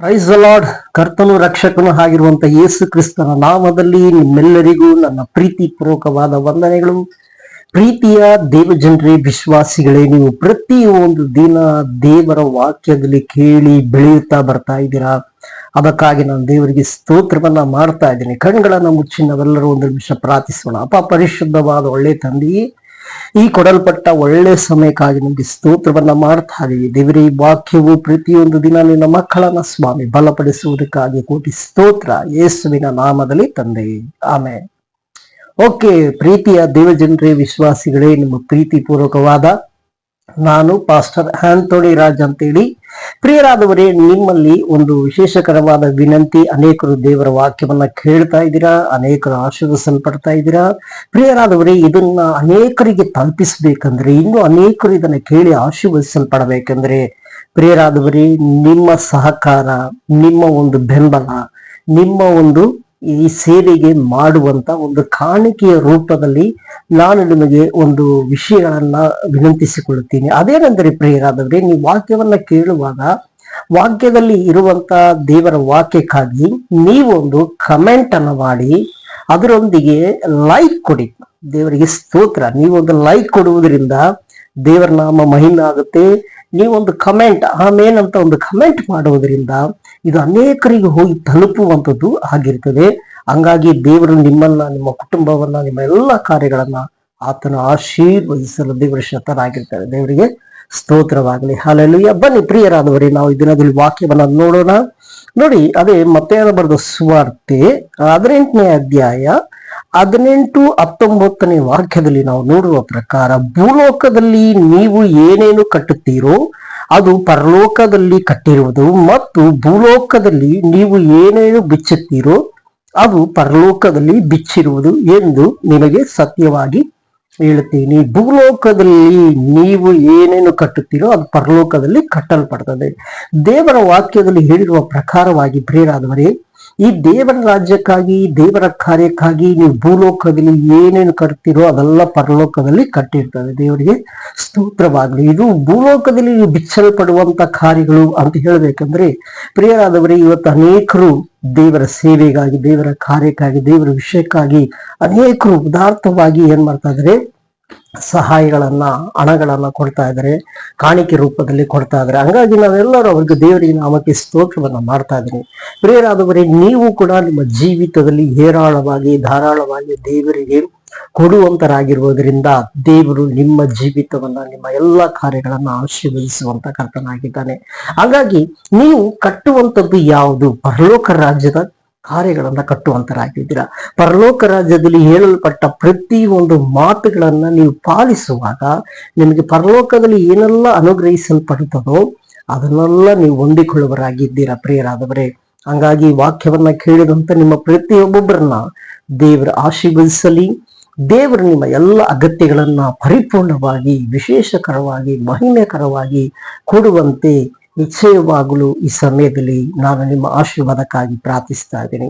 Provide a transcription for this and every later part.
Price lord ಕರ್ತನು ರಕ್ಷಕನು ಆಗಿರುವಂತಹ ಯೇಸು ಕ್ರಿಸ್ತನ ನಾಮದಲ್ಲಿ ನಿಮ್ಮೆಲ್ಲರಿಗೂ ನನ್ನ ಪ್ರೀತಿ ಪೂರ್ವಕವಾದ ವಂದನೆಗಳು. ಪ್ರೀತಿಯ ದೇವಜನರೇ, ವಿಶ್ವಾಸಿಗಳೇ, ನೀವು ಪ್ರತಿ ಒಂದು ದಿನ ದೇವರ ವಾಕ್ಯದಲ್ಲಿ ಕೇಳಿ ಬೆಳೆಯುತ್ತಾ ಬರ್ತಾ ಇದ್ದೀರಾ? ಅದಕ್ಕಾಗಿ ನಾನು ದೇವರಿಗೆ ಸ್ತೋತ್ರವನ್ನ ಮಾಡ್ತಾ ಇದ್ದೀನಿ. ಕಣ್ಗಳನ್ನ ಮುಚ್ಚಿ ನಾವೆಲ್ಲರೂ ಒಂದು ನಿಮಿಷ ಪ್ರಾರ್ಥಿಸೋಣ. ಅಪ ಪರಿಶುದ್ಧವಾದ ಒಳ್ಳೆ ತಂದೆಯೇ ಈ ಕೊಡಲ್ಪಟ್ಟ ಒಳ್ಳೆ ಸಮಯಕ್ಕಾಗಿ ನಿಮ್ಗೆ ಸ್ತೋತ್ರವನ್ನ ಮಾಡ್ತಾ ಇದೀವಿ ದೇವರೇ, ಈ ವಾಕ್ಯವು ಪ್ರತಿಯೊಂದು ದಿನ ನಿನ್ನ ಮಕ್ಕಳನ್ನ ಸ್ವಾಮಿ ಬಲಪಡಿಸುವುದಕ್ಕಾಗಿ ಕೋಟಿ ಸ್ತೋತ್ರ. ಯೇಸುವಿನ ನಾಮದಲ್ಲಿ ತಂದೆ. ಆಮೆ ಓಕೆ, ಪ್ರೀತಿಯ ದೇವಜನರೇ, ವಿಶ್ವಾಸಿಗಳೇ, ನಿಮ್ಮ ಪ್ರೀತಿ ಪೂರ್ವಕವಾದ ನಾನು ಪಾಸ್ಟರ್ ಆಂಟೋನಿ ರಾಜ್ ಅಂತೇಳಿ. ಪ್ರಿಯರಾದವರೇ, ನಿಮ್ಮಲ್ಲಿ ಒಂದು ವಿಶೇಷಕರವಾದ ವಿನಂತಿ, ಅನೇಕರು ದೇವರ ವಾಕ್ಯವನ್ನ ಕೇಳ್ತಾ ಇದ್ದೀರಾ, ಅನೇಕರು ಆಶೀರ್ವದಿಸಲ್ಪಡ್ತಾ ಇದ್ದೀರಾ. ಪ್ರಿಯರಾದವರೇ, ಇದನ್ನ ಅನೇಕರಿಗೆ ತಲುಪಿಸ್ಬೇಕಂದ್ರೆ, ಇನ್ನು ಅನೇಕರು ಇದನ್ನ ಕೇಳಿ ಆಶೀರ್ವದಿಸಲ್ಪಡಬೇಕಂದ್ರೆ, ಪ್ರಿಯರಾದವರೇ, ನಿಮ್ಮ ಸಹಕಾರ, ನಿಮ್ಮ ಒಂದು ಬೆಂಬಲ, ನಿಮ್ಮ ಒಂದು ಈ ಸೇವೆಗೆ ಮಾಡುವಂತ ಒಂದು ಕಾಣಿಕೆಯ ರೂಪದಲ್ಲಿ ನಾನು ನಿಮಗೆ ಒಂದು ವಿಷಯಗಳನ್ನ ವಿನಂತಿಸಿಕೊಳ್ಳುತ್ತೇನೆ. ಅದೇನೆಂದರೆ ಪ್ರಿಯರಾದವರೇ, ನೀವು ವಾಕ್ಯವನ್ನ ಕೇಳುವಾಗ ವಾಕ್ಯದಲ್ಲಿ ಇರುವಂತ ದೇವರ ವಾಕ್ಯಕ್ಕಾಗಿ ನೀವೊಂದು ಕಮೆಂಟ್ ಅನ್ನು ಮಾಡಿ, ಅದರೊಂದಿಗೆ ಲೈಕ್ ಕೊಡಿ. ದೇವರಿಗೆ ಸ್ತೋತ್ರ. ನೀವೊಂದು ಲೈಕ್ ಕೊಡುವುದರಿಂದ ದೇವರ ನಾಮ ಮಹಿಮೆ ಆಗುತ್ತೆ ನೀವೊಂದು ಕಮೆಂಟ್ ಆಮೇನ್ ಅಂತ ಒಂದು ಕಮೆಂಟ್ ಮಾಡುವುದರಿಂದ ಇದು ಅನೇಕರಿಗೆ ಹೋಗಿ ತಲುಪುವಂಥದ್ದು ಆಗಿರ್ತದೆ. ಹಂಗಾಗಿ ದೇವರು ನಿಮ್ಮನ್ನ, ನಿಮ್ಮ ಕುಟುಂಬವನ್ನ, ನಿಮ್ಮ ಎಲ್ಲ ಕಾರ್ಯಗಳನ್ನ ಆತನ ಆಶೀರ್ವದಿಸಲು ದೇವರ ಶತರಾಗಿರ್ತಾರೆ ದೇವರಿಗೆ ಸ್ತೋತ್ರವಾಗಲಿ. ಹಾಲೆಲುಯ್ಯ ಬನ್ನಿ ಪ್ರಿಯರಾದವರೇ, ನಾವು ಈ ದಿನದಲ್ಲಿ ವಾಕ್ಯವನ್ನ ನೋಡೋಣ. ನೋಡಿ, ಅದೇ ಮತ್ತೆ ಬರೆದ ಸ್ವಾರ್ತೆ, ಹದಿನೆಂಟನೇ ಅಧ್ಯಾಯ ಹದಿನೆಂಟು ಹತ್ತೊಂಬತ್ತನೇ ವಾಕ್ಯದಲ್ಲಿ ನಾವು ನೋಡುವ ಪ್ರಕಾರ, ಭೂಲೋಕದಲ್ಲಿ ನೀವು ಏನೇನು ಕಟ್ಟುತ್ತೀರೋ ಅದು ಪರಲೋಕದಲ್ಲಿ ಕಟ್ಟಿರುವುದು ಮತ್ತು ಭೂಲೋಕದಲ್ಲಿ ನೀವು ಏನೇನು ಬಿಚ್ಚುತ್ತೀರೋ ಅದು ಪರಲೋಕದಲ್ಲಿ ಬಿಚ್ಚಿರುವುದು ಎಂದು ನಿಮಗೆ ಸತ್ಯವಾಗಿ ಹೇಳುತ್ತೀನಿ. ಭೂಲೋಕದಲ್ಲಿ ನೀವು ಏನೇನು ಕಟ್ಟುತ್ತೀರೋ ಅದು ಪರಲೋಕದಲ್ಲಿ ಕಟ್ಟಲ್ಪಡ್ತದೆ. ದೇವರ ವಾಕ್ಯದಲ್ಲಿ ಹೇಳಿರುವ ಪ್ರಕಾರವಾಗಿ ಪ್ರಿಯರಾದವರೇ ಈ ದೇವರ ರಾಜ್ಯಕ್ಕಾಗಿ, ದೇವರ ಕಾರ್ಯಕ್ಕಾಗಿ ನೀವು ಭೂಲೋಕದಲ್ಲಿ ಏನೇನು ಕಟ್ತಿರೋ ಅದೆಲ್ಲ ಪರಲೋಕದಲ್ಲಿ ಕಟ್ಟಿರ್ತದೆ. ದೇವರಿಗೆ ಸ್ತೋತ್ರವಾಗಲಿ. ಇದು ಭೂಲೋಕದಲ್ಲಿ ಬಿಚ್ಚಲ್ಪಡುವಂತ ಕಾರ್ಯಗಳು ಅಂತ ಹೇಳಬೇಕಂದ್ರೆ, ಪ್ರಿಯರಾದವರೇ, ಇವತ್ತು ಅನೇಕರು ದೇವರ ಸೇವೆಗಾಗಿ, ದೇವರ ಕಾರ್ಯಕ್ಕಾಗಿ, ದೇವರ ವಿಷಯಕ್ಕಾಗಿ ಅನೇಕರು ಉದಾರ್ಥವಾಗಿ ಏನ್ ಮಾಡ್ತಾ ಇದ್ದಾರೆ? ಸಹಾಯಗಳನ್ನ, ಹಣಗಳನ್ನ ಕೊಡ್ತಾ ಇದ್ದಾರೆ ಕಾಣಿಕೆ ರೂಪದಲ್ಲಿ ಕೊಡ್ತಾ ಇದ್ದಾರೆ ಹಂಗಾಗಿ ನಾವೆಲ್ಲರೂ ಅವ್ರಿಗೆ ದೇವರಿಗೆ ನಾಮಕ್ಕೆ ಸ್ತೋತ್ರವನ್ನ ಮಾಡ್ತಾ ಇದ್ದೀನಿ ಪ್ರಿಯರಾದವರೇ, ನೀವು ಕೂಡ ನಿಮ್ಮ ಜೀವಿತದಲ್ಲಿ ಹೇರಾಳವಾಗಿ, ಧಾರಾಳವಾಗಿ ದೇವರಿಗೆ ಕೊಡುವಂತರಾಗಿರುವುದರಿಂದ ದೇವರು ನಿಮ್ಮ ಜೀವಿತವನ್ನ, ನಿಮ್ಮ ಎಲ್ಲಾ ಕಾರ್ಯಗಳನ್ನ ಆಶೀರ್ವದಿಸುವಂತ ಕರ್ತನಾಗಿದ್ದಾನೆ. ಹಾಗಾಗಿ ನೀವು ಕಟ್ಟುವಂಥದ್ದು ಯಾವುದು? ಪರಲೋಕ ರಾಜ್ಯದ ಕಾರ್ಯಗಳನ್ನ ಕಟ್ಟುವಂತರಾಗಿದ್ದೀರಾ? ಪರಲೋಕ ರಾಜ್ಯದಲ್ಲಿ ಹೇಳಲ್ಪಟ್ಟ ಪ್ರತಿ ಒಂದು ಮಾತುಗಳನ್ನ ನೀವು ಪಾಲಿಸುವಾಗ ನಿಮಗೆ ಪರಲೋಕದಲ್ಲಿ ಏನೆಲ್ಲ ಅನುಗ್ರಹಿಸಲ್ಪಡುತ್ತದೋ ಅದನ್ನೆಲ್ಲ ನೀವು ಹೊಂದಿಕೊಳ್ಳುವರಾಗಿದ್ದೀರಾ ಪ್ರಿಯರಾದವರೇ? ಹಂಗಾಗಿ ವಾಕ್ಯವನ್ನ ಕೇಳಿದಂತ ನಿಮ್ಮ ಪ್ರತಿಯೊಬ್ಬೊಬ್ಬರನ್ನ ದೇವರ ಆಶೀರ್ವದಿಸಲಿ. ದೇವರು ನಿಮ್ಮ ಎಲ್ಲ ಅಗತ್ಯಗಳನ್ನ ಪರಿಪೂರ್ಣವಾಗಿ, ವಿಶೇಷಕರವಾಗಿ, ಮಹಿಮೆಕರವಾಗಿ ಕೊಡುವಂತೆ ನಿಶ್ಚಯವಾಗಲು ಈ ಸಮಯದಲ್ಲಿ ನಾನು ನಿಮ್ಮ ಆಶೀರ್ವಾದಕ್ಕಾಗಿ ಪ್ರಾರ್ಥಿಸ್ತಾ ಇದ್ದೀನಿ.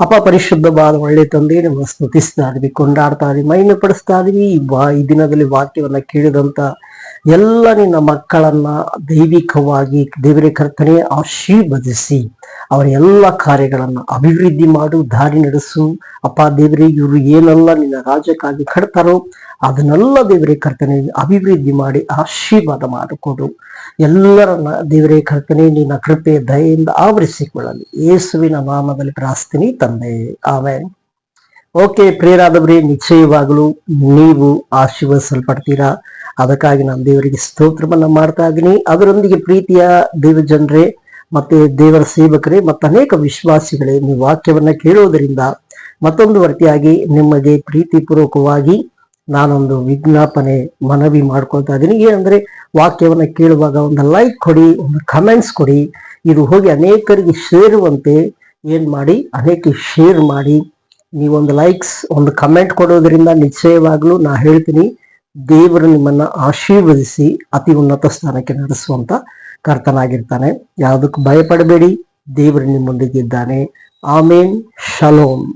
ಅಪ್ಪ, ಪರಿಶುದ್ಧವಾದ ಒಳ್ಳೆ ತಂದೆ ನಿಮ್ಮ ಸ್ತುತಿಸ್ತಾ ಇದೀವಿ ಕೊಂಡಾಡ್ತಾ ಇದೀವಿ ಮಹಿಮೆ ಪಡಿಸ್ತಾ ಇದೀವಿ ಈ ದಿನದಲ್ಲಿ ವಾಕ್ಯವನ್ನ ಕೇಳಿದಂತ ಎಲ್ಲ ನಿನ್ನ ಮಕ್ಕಳನ್ನ ದೈವಿಕವಾಗಿ ದೇವರೇ ಕರ್ತನೆ ಆಶೀರ್ವದಿಸಿ. ಅವರ ಎಲ್ಲ ಕಾರ್ಯಗಳನ್ನ ಅಭಿವೃದ್ಧಿ ಮಾಡು, ದಾರಿ ನಡೆಸು. ಅಪ್ಪ ದೇವರೇ, ಇವರು ಏನೆಲ್ಲ ನಿನ್ನ ರಾಜ್ಯಕ್ಕಾಗಿ ಕಡ್ತಾರೋ ಅದನ್ನೆಲ್ಲ ದೇವರೇ ಕರ್ತನೆ ಅಭಿವೃದ್ಧಿ ಮಾಡಿ, ಆಶೀರ್ವಾದ ಮಾಡಿಕೊಡು. ಎಲ್ಲರನ್ನ ದೇವರೇ ಕರ್ತನೆ ನಿನ್ನ ಕೃಪೆ, ದಯೆಯಿಂದ ಆವರಿಸಿಕೊಳ್ಳಲಿ. ಯೇಸುವಿನ ನಾಮದಲ್ಲಿ ಪ್ರಾರ್ಥನೆ ತಂದೆ. ಆಮೇಲೆ ಓಕೆ, ಪ್ರಿಯರಾದವರೇ, ನಿಶ್ಚಯವಾಗಲು ನೀವು ಆಶೀರ್ವದಿಸಲ್ಪಡ್ತೀರಾ? ಅದಕ್ಕಾಗಿ ನಾನು ದೇವರಿಗೆ ಸ್ತೋತ್ರವನ್ನ ಮಾಡ್ತಾ ಇದ್ದೀನಿ. ಅದರೊಂದಿಗೆ ಪ್ರೀತಿಯ ದೇವಜನರೇ ಮತ್ತೆ ದೇವರ ಸೇವಕರೇ, ಮತ್ತು ಅನೇಕ ವಿಶ್ವಾಸಿಗಳೇ ನೀವು ವಾಕ್ಯವನ್ನ ಕೇಳೋದರಿಂದ ಮತ್ತೊಂದು ವರ್ತಿಯಾಗಿ ನಿಮಗೆ ಪ್ರೀತಿಪೂರ್ವಕವಾಗಿ ನಾನೊಂದು ವಿಜ್ಞಾಪನೆ ಮನವಿ ಮಾಡ್ಕೊಳ್ತಾ ಇದ್ದೀನಿ. ಏನಂದ್ರೆ, ವಾಕ್ಯವನ್ನ ಕೇಳುವಾಗ ಒಂದು ಲೈಕ್ ಕೊಡಿ, ಒಂದು ಕಮೆಂಟ್ಸ್ ಕೊಡಿ. ಇದು ಹೋಗಿ ಅನೇಕರಿಗೆ ಸೇರುವಂತೆ ಏನ್ ಮಾಡಿ ಅನೇಕ ಶೇರ್ ಮಾಡಿ. ನೀವೊಂದು ಲೈಕ್ಸ್ ಒಂದು ಕಮೆಂಟ್ ಕೊಡೋದ್ರಿಂದ ನಿಶ್ಚಯವಾಗ್ಲೂ ನಾ ಹೇಳ್ತೀನಿ, ದೇವರು ನಿಮ್ಮನ್ನ ಆಶೀರ್ವದಿಸಿ ಅತಿ ಉನ್ನತ ಸ್ಥಾನಕ್ಕೆ ನಡೆಸುವಂತ ಕರ್ತನಾಗಿರ್ತಾನೆ. ಯಾವುದಕ್ಕೂ ಭಯಪಡಬೇಡಿ, ದೇವರು ನಿಮ್ಮೊಂದಿಗಿದ್ದಾನೆ. ಆಮೇನ್ ಶಲೋಮ್